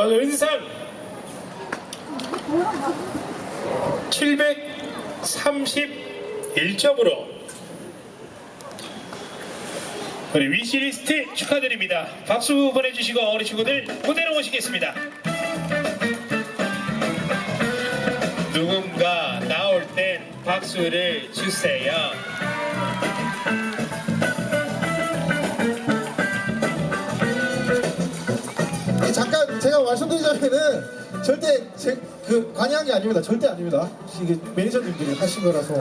자, 오늘 은상 731점으로 우리 위시리스트 축하드립니다. 박수 보내주시고 어린 친구들 무대로 모시겠습니다. 누군가 나올 땐 박수를 주세요. 제가 말씀드리자면은 절대 제, 그 관여한 게 아닙니다. 절대 아닙니다. 이게 매니저님들이 하신 거라서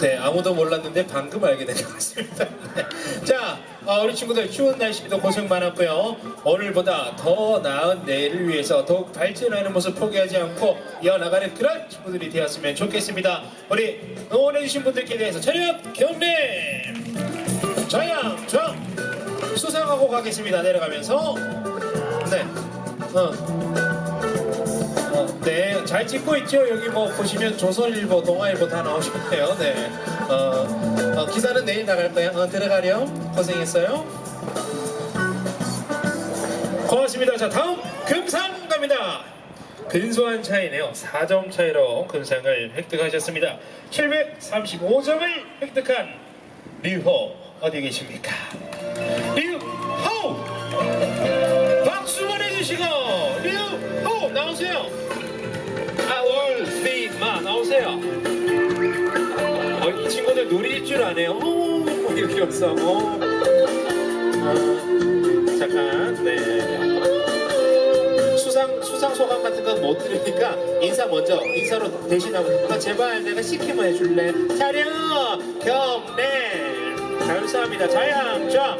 네, 아무도 몰랐는데 방금 알게 된 것 같습니다. 네. 자, 어, 우리 친구들 추운 날씨도 고생 많았고요. 오늘보다 더 나은 내일을 위해서 더욱 발전하는 모습 포기하지 않고 이어나가는 그런 친구들이 되었으면 좋겠습니다. 우리 응원해주신 분들께 대해서 차렷 경례! 저양, 저 수상하고 가겠습니다. 내려가면서. 네. 어. 어, 네, 잘 찍고 있죠. 여기 뭐 보시면 조선일보, 동아일보 다 나오셨네요. 네. 어, 어, 기사는 내일 나갈 거야. 어, 들어가렴. 고생했어요. 고맙습니다. 자, 다음 금상 갑니다. 근소한 차이네요. 4점 차이로 금상을 획득하셨습니다. 735점을 획득한 류호 어디 계십니까? 류 줄. 오, 이렇게 없어. 어. 어, 잠깐, 네. 수상 수상 소감 같은 건 못 들으니까 인사 먼저 인사로 대신하고 아, 제발 내가 시키면 해줄래? 차려 경례. 감사합니다. 자양 자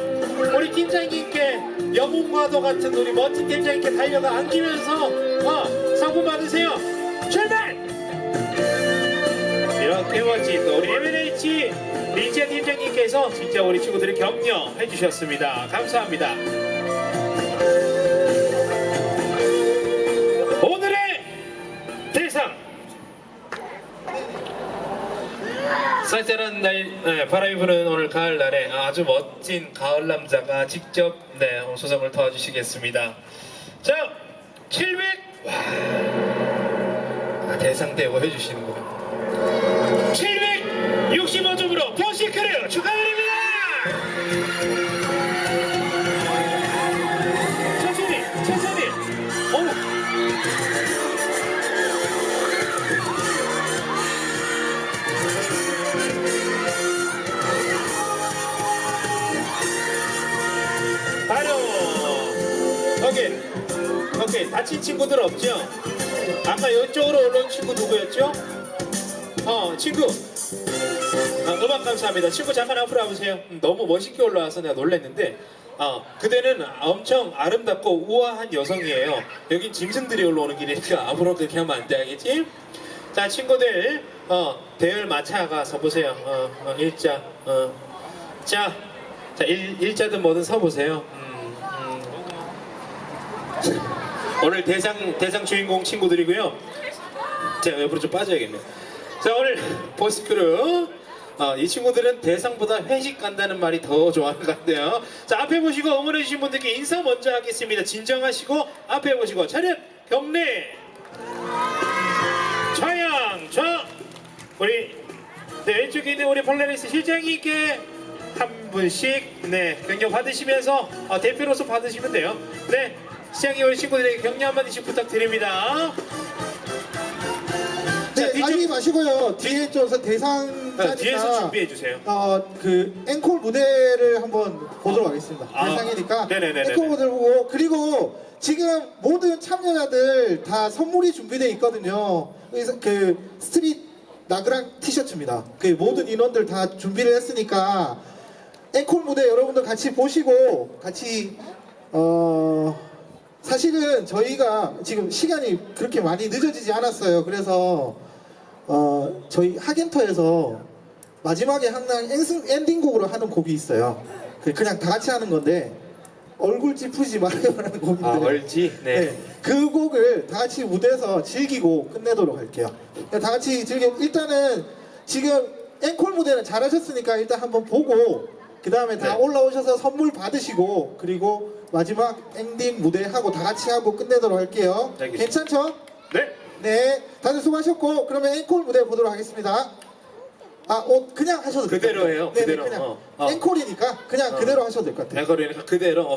우리 팀장님께 영웅과도 같은 우리 멋진 팀장님께 달려가 안기면서 어, 상품 받으세요. 출발! 이렇게 멋진 또 우리 MNH 리지아 팀장님께서 진짜 우리 친구들을 격려해 주셨습니다. 감사합니다. 오늘의 대상 쌀쌀한 날 네, 바람이 부는 오늘 가을 날에 아주 멋진 가을 남자가 직접 네, 소정을 도와주시겠습니다. 자, 700 와, 아, 대상 대우 해주시는구나. 오케이 오케이 다친 친구들 없죠? 아까 이쪽으로 올라온 친구 누구였죠? 어 친구 아, 음악 감사합니다 친구 잠깐 앞으로 와보세요 음, 너무 멋있게 올라와서 내가 놀랐는데 어, 그대는 엄청 아름답고 우아한 여성이에요 여긴 짐승들이 올라오는 길이니까 앞으로 그렇게 하면 안 돼 알겠지? 자 친구들 어, 대열 마차가 서보세요 어, 어, 일자 어. 자, 자 일, 일자든 뭐든 서보세요 음, 음. 오늘 대상 대상 주인공 친구들이고요. 제가 옆으로 좀 빠져야겠네요. 자 오늘 보스크루 어, 이 친구들은 대상보다 회식 간다는 말이 더 좋아하는 것 같아요. 자 앞에 보시고 응원해주신 분들께 인사 먼저 하겠습니다. 진정하시고 앞에 보시고 차렷 경례 좌양 좌 우리 네, 왼쪽에 있는 우리 폴라리스 실장님께 한 분씩 네 격려 받으시면서 어, 대표로서 받으시면 돼요. 네 시장님 우리 친구들에게 격려 한마디씩 부탁드립니다. 자, 네 뒤쪽- 아니 마시고요 뒤에 좀 대상 어, 뒤에서 짜니까 준비해 주세요. 어그 앵콜 무대를 한번 보도록 하겠습니다. 아, 대상이니까 네네네네네. 앵콜 무대를 보고 그리고 지금 모든 참여자들 다 선물이 준비되어 있거든요. 그래서 그 스트릿 나그랑 티셔츠입니다. 그 모든 인원들 다 준비를 했으니까 앵콜 무대 여러분들 같이 보시고 같이 어 사실은 저희가 지금 시간이 그렇게 많이 늦어지지 않았어요. 그래서 어 저희 하겐터에서 마지막에 항상 엔승- 엔딩곡으로 하는 곡이 있어요. 그- 그냥 다 같이 하는 건데 얼굴 찌푸지 말아요라는 곡인데 아 얼지 네. 네, 그 곡을 다 같이 무대에서 즐기고 끝내도록 할게요. 다 같이 즐겨 일단은 지금 앵콜 무대는 잘하셨으니까 일단 한번 보고 그 다음에 다 네. 올라오셔서 선물 받으시고 그리고 마지막 엔딩 무대 하고 다 같이 하고 끝내도록 할게요. 알겠습니다. 괜찮죠? 네. 네, 다들 수고하셨고 그러면 앵콜 무대 보도록 하겠습니다. 아, 어, 그냥 하셔도 될것 그대로 같아요. 해요. 네네, 그대로. 그냥 어, 어. 앵콜이니까 그냥 어. 그대로 하셔도 될 것 같아요. 내가 그러니까 그대로 어,